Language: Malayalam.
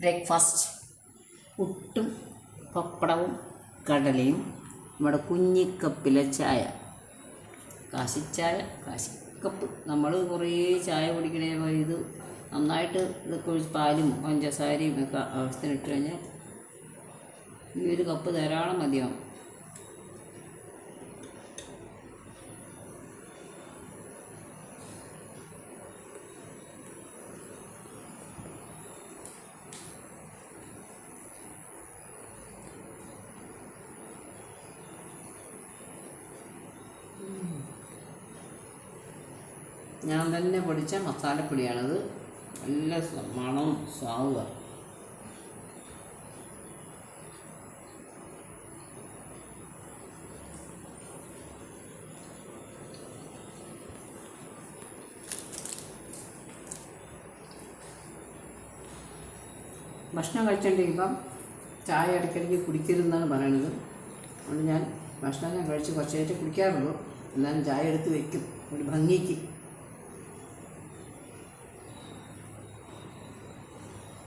ബ്രേക്ക്ഫാസ്റ്റ്. പുട്ടും പപ്പടവും കടലയും നമ്മുടെ കുഞ്ഞിക്കപ്പിലെ ചായ. കാശിച്ചായ കാശിക്കപ്പ്. നമ്മൾ കുറേ ചായ കുടിക്കണേ ഇത് നന്നായിട്ട് ഇതൊക്കെ ഒഴിച്ച് പാലും പഞ്ചസാരയും ഒക്കെ ഇട്ട് കഴിഞ്ഞാൽ ഈ ഒരു കപ്പ് ധാരാളം മതിയാവും. ഞാൻ തന്നെ പൊടിച്ച മസാലപ്പൊടിയാണത്. നല്ല മണവും സ്വാദുമാണ് ഭക്ഷണം കഴിച്ചുകൊണ്ടിരിക്കുമ്പം ചായ ഇടയ്ക്കിടയ്ക്ക് കുടിക്കരുതെന്നാണ് പറയണത്. അതുകൊണ്ട് ഞാൻ ഭക്ഷണം ഞാൻ കഴിച്ച് കുറച്ച് കുടിക്കാറുള്ളൂ. എന്നാലും ചായ എടുത്ത് വെക്കും. ഒരു ഭംഗിക്ക്.